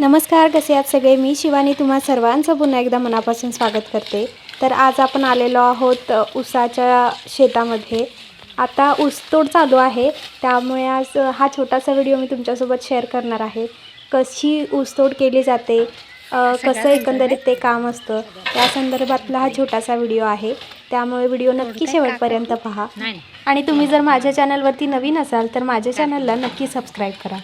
नमस्कार कसे आहात सगळे? मी शिवानी तुम्हा सर्वांचं पुन्हा एकदा मनापासून स्वागत करते. तर आज आपण आलेलो आहोत ऊसाच्या शेतामध्ये. आता ऊसतोड चालू आहे. त्यामुळे आज हा छोटासा व्हिडिओ मी तुमच्यासोबत शेअर करणार आहे. कशी ऊसतोड केली जाते कसं एकंदरीत ते काम असतं त्या संदर्भातला हा छोटासा व्हिडिओ आहे. त्यामुळे व्हिडिओ नक्की शेवटपर्यंत पहा. आणि तुम्ही जर माझ्या चॅनलवरती नवीन असाल तर माझ्या चॅनलला नक्की सबस्क्राईब करा.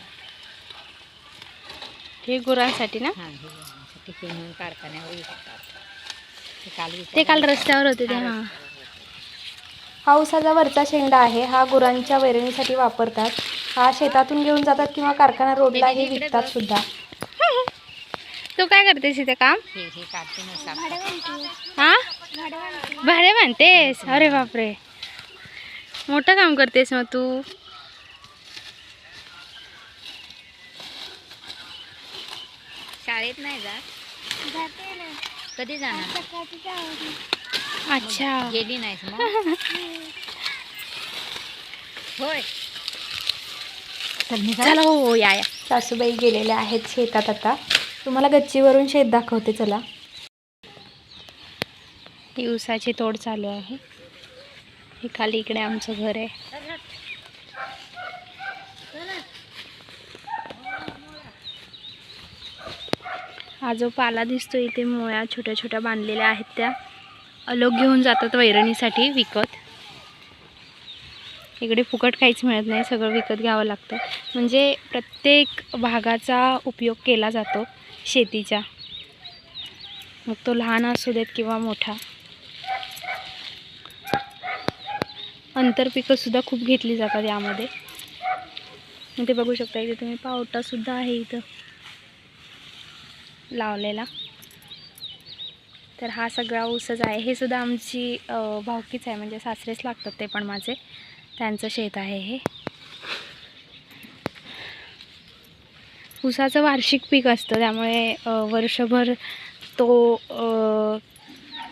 हे गुरांसाठी ना? हां हे म्हणून कारखान्यावर विकतात ते काल ते रस्त्यावर होते ते हां हा. उसाचा वरचा शेंडा आहे हा गुरांच्या वैरणीसाठी वापरतात. हा शेतातून घेऊन जातात किंवा कारखाना रोडला हे विकतात सुद्धा. तू काय करतेस इथे काम? हे हे काढते ना साफ हा? भाडे बांधतेस? अरे बापरे. मोठं काम करतेस मग तू. शाळेत नाही जात. कधी जाणार? अच्छा. गेली नाहीस मग? होय. चल हो हो, या या. सासूबाई गेलेल्या आहेत शेतात आता. तुम्हाला गच्चीवरून शेत दाखवते चला. ही ऊसाची तोड चालू आहे. हे खाली इकडे आमचं घर आहे. हा जो पाला दिसतो इथे मुळ्या छोट्या छोट्या बांधलेल्या आहेत त्या. लोक घेऊन जातात वैरणीसाठी विकत. इकडे फुकट काहीच मिळत नाही सगळं विकत घ्यावं लागतं. म्हणजे प्रत्येक भागाचा उपयोग केला जातो शेतीच्या मग तो लहान असू देत किंवा मोठा. आंतरपिकंसुद्धा खूप घेतली जातात यामध्ये. ते बघू शकता इथे तुम्ही पावटासुद्धा आहे इथं. लावलेला. तर हा सगळा ऊसच आहे. हे सुद्धा आमची भावकीच आहे. म्हणजे सासरेच लागतात ते पण माझे. त्यांचं शेत आहे हे. ऊसाचं वार्षिक पीक असतं. त्यामुळे वर्षभर तो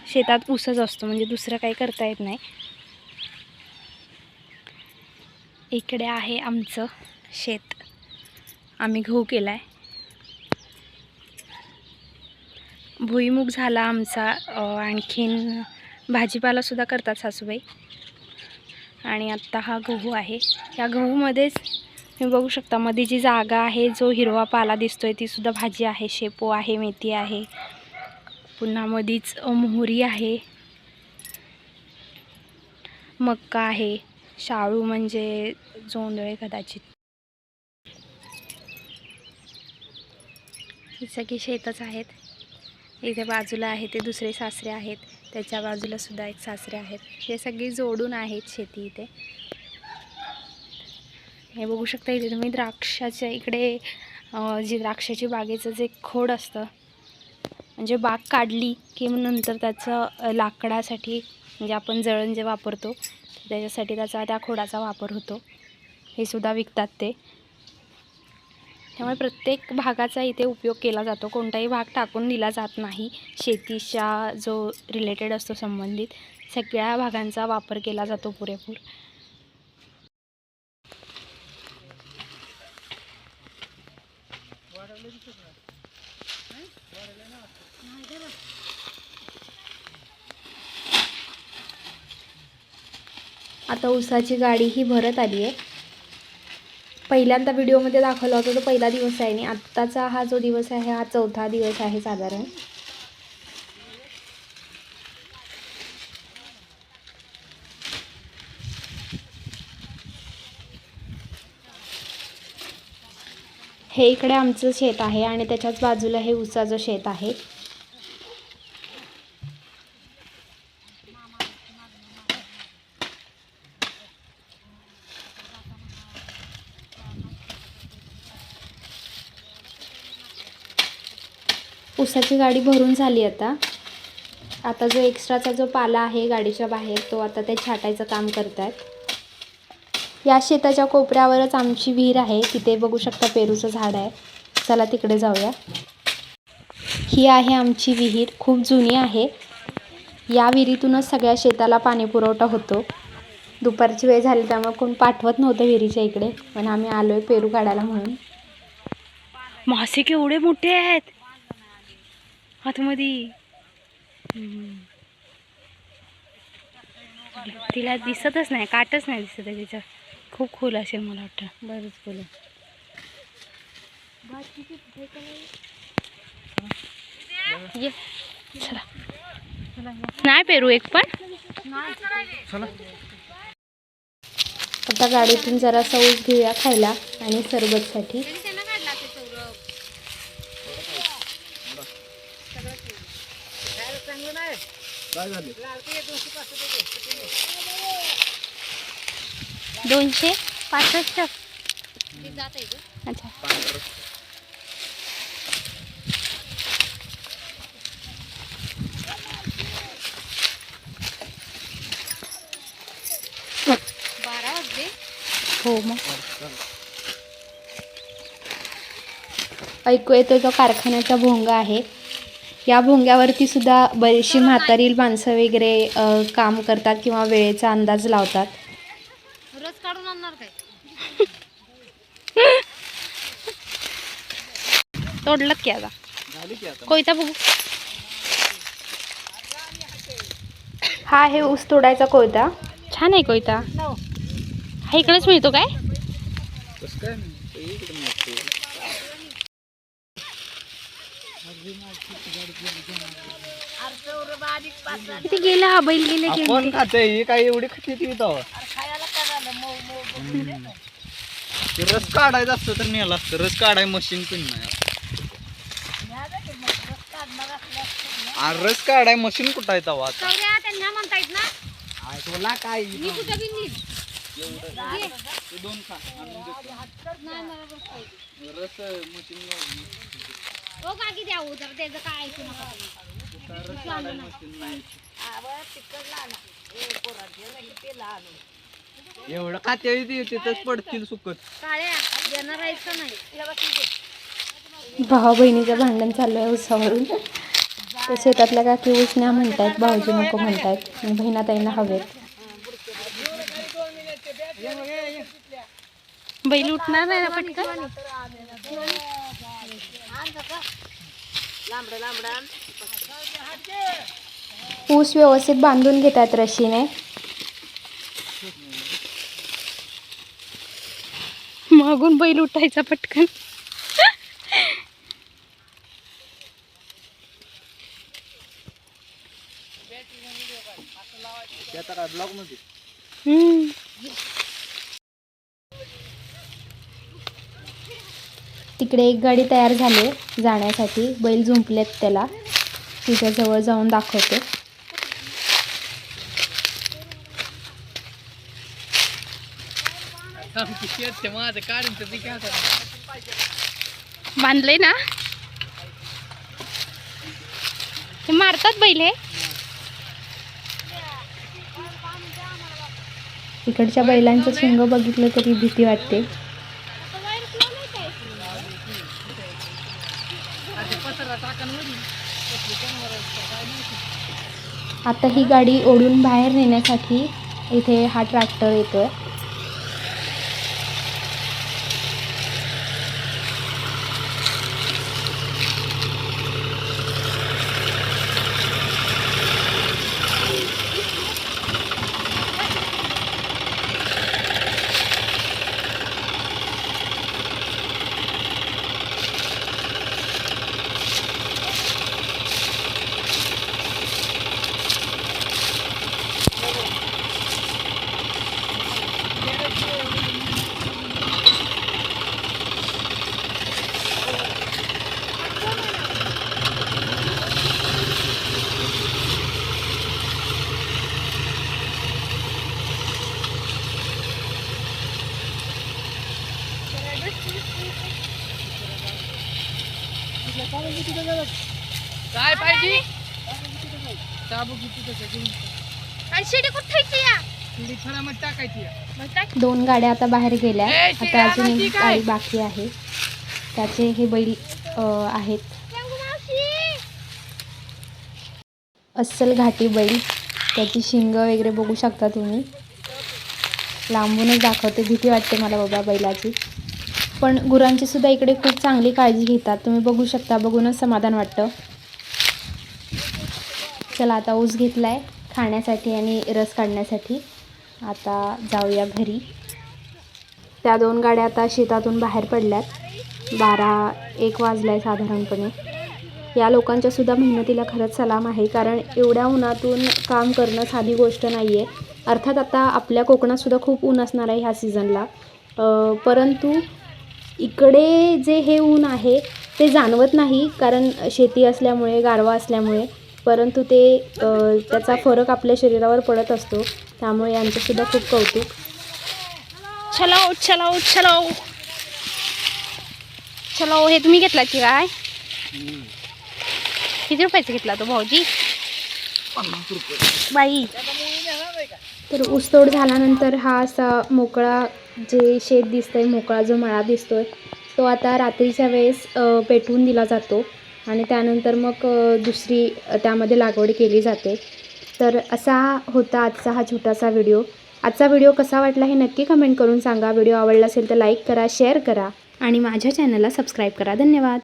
शेतात ऊसच असतो. म्हणजे दुसरं काही करता येत नाही. इकडे आहे आमचं शेत. आम्ही गहू केला आहे भुईमुग झाला आमचा आणखीन भाजीपालासुद्धा करतात सासूबाई. आणि आत्ता हा गहू आहे. या गहूमध्येच तुम्ही बघू शकता मध्ये जी जागा आहे जो हिरवा पाला दिसतोय ती सुद्धा भाजी आहे शेपू आहे मेथी आहे. पुन्हा मधीच मोहरी आहे. मक्का आहे. शाळू म्हणजे जोंधळे कदाचित. ही सगळी शेतच आहेत. इथे बाजूला आहे ते दुसरे सासरे आहेत त्याच्या बाजूला सुद्धा एक सासरे आहेत. हे सगळी जोडून आहेत शेती इथे. हे बघू शकता इथे तुम्ही द्राक्षाच्या इकडे जे द्राक्षाची बागेचं जे खोड असतं म्हणजे बाग काढली की मग नंतर त्याचं लाकडासाठी म्हणजे आपण जळण जे वापरतो त्याच्यासाठी त्याचा त्या खोडाचा वापर होतो. हे सुद्धा विकतात ते. त्यामुळे प्रत्येक भागाचा इथे उपयोग केला जातो. कोणताही भाग टाकून दिला जात नाही. शेतीच्या जो रिलेटेड असतो संबंधित सगळ्या भागांचा वापर केला जातो पुरेपूर. आता ऊसाची गाडी ही भरत आली आहे पहिल्यांदा व्हिडिओमध्ये दाखवला होता तो पहिला दिवस आहे आणि आत्ताचा हा जो दिवस आहे हा चौथा दिवस आहे साधारण. हे इकडे आमचं शेत आहे आणि त्याच्याच बाजूला हे ऊसाचं शेत आहे. ऊसाची गाडी भरून झाली आता. आता जो एक्स्ट्राचा जो पाला आहे गाडीच्या बाहेर तो आता ते छाटायचं काम करत आहेत या शेताच्या कोपऱ्यावरच आमची विहीर आहे. तिथे बघू शकता पेरूचं झाड आहे. चला तिकडे जाऊया. ही आहे आमची विहीर. खूप जुनी आहे. या विहिरीतूनच सगळ्या शेताला पाणी पुरवठा होतो. दुपारची वेळ झाली त्यामुळे कोण पाठवत नव्हतं विहिरीच्या इकडे. पण आम्ही आलो आहे पेरू काढायला म्हणून. मासे केवढे मोठे आहेत. आतमध्ये. तिला दिसतच नाही काटच नाही दिसत आहे तिचं. खूप खोल असेल मला वाटतं. बरंच ये. चला. नाही पेरू एक पण. आता गाडीतून जरा ऊस घेऊया खायला आणि सरबतसाठी. दोनशे पासष्ट. अच्छा. हो मग. ऐकू येतो तो कारखान्याचा भोंगा आहे. या भोंग्यावरती सुद्धा बरीचशी म्हातारी माणसं वगैरे काम करतात किंवा वेळेचा अंदाज लावतात. रस काढून आणणार काय? तोडलं की आता? कोयता बघू. हा आहे ऊस तोडायचा कोयता. छान आहे कोयता. हा इकडेच मिळतो काय? किती गेला हा बैल? गेले की कोण खाते? ही काय एवढी खाते ती तो रस काढायचं असतं तर नेलं असतं. रस काढाय मशीन पण नाही. आ, रस काढाय मशीन कुठं आहे तवा त्यांना म्हणतायत ना. तुला काय मी कुठं दोन खा. रस मशीन हो काकी द्या हो त्याचं काय ऐकू नका तुम्ही. एवढं खाते ती तिथंच पडतील सुकत. काळ्या देणार आहेत का नाही? भावा बहिणीचं भांडण चालू आहे ऊसावरून ते शेतातल्या काकी न्या म्हणतायत भाऊजी नको म्हणतायत. बहिणा ताईंना हवेत. बैल उठणार नाही ना पटकन? ऊस व्यवस्थित बांधून घेतात रशीने. मागून बैल उठायचा पटकन. ब्लॉकमध्ये? तिकडे एक गाडी तयार झाली जाण्यासाठी. बैल झुंपलेत त्याला. तिच्या जवळ जाऊन दाखवते. बांधलंय ना? ते मारतात बैल हे? इकडच्या बैलांचं शिंग बघितलं तरी भीती वाटते. आता ही गाडी ओढून बाहेर नेण्यासाठी इथे हा ट्रॅक्टर येतोय. काय पाहिजे? टाकायची दोन गाड्या आता बाहेर गेल्या. आता अजून एक गाडी बाकी आहे. त्याचे हे बैल आहेत. अस्सल घाटी बैल. त्याची शिंग वगैरे बघू शकता तुम्ही. लांबूनच दाखवते. भीती वाटते मला बाबा बैलाची. पण गुरांची सुद्धा इकडे खूप चांगली काळजी घेतात. तुम्ही बघू शकता बघूनच समाधान वाटतं. चला आता ऊस घेतला आहे खाण्यासाठी आणि रस काढण्यासाठी. आता जाऊया घरी. त्या दोन गाड्या आता शेतातून बाहेर पडल्यात. बारा एक वाजला आहे साधारणपणे. या लोकांच्या सुद्धा मेहनतीला खरंच सलाम आहे कारण एवढ्या उन्हातून काम करणं साधी गोष्ट नाही आहे अर्थात आता आपल्या कोकणातसुद्धा खूप ऊन असणार आहे ह्या सीझनला परंतु इकडे जे हे ऊन आहे ते जाणवत नाही कारण शेती असल्यामुळे गारवा असल्यामुळे. परंतु ते त्याचा फरक आपल्या शरीरावर पडत असतो. त्यामुळे यांचंसुद्धा खूप कौतुक. चलो चलो चलो चलो हे तुम्ही घेतला की काय? किती रुपयाचा घेतला तो भाऊजी? बाई. तर ऊसतोड झाल्यानंतर हा असा मोकळा जे शेत दिसतंय मोकळा जो मळा दिसतोय तो आता रात्रीच्या वेळेस पेटवून दिला जातो. आणि त्यानंतर मग दुसरी त्यामध्ये लागवड केली जाते. तर असा होता आजचा हा छोटासा व्हिडिओ. आजचा व्हिडिओ कसा वाटला हे नक्की कमेंट करून सांगा. व्हिडिओ आवडला असेल तर लाईक करा शेअर करा. आणि माझ्या चॅनलला सबस्क्राईब करा. धन्यवाद.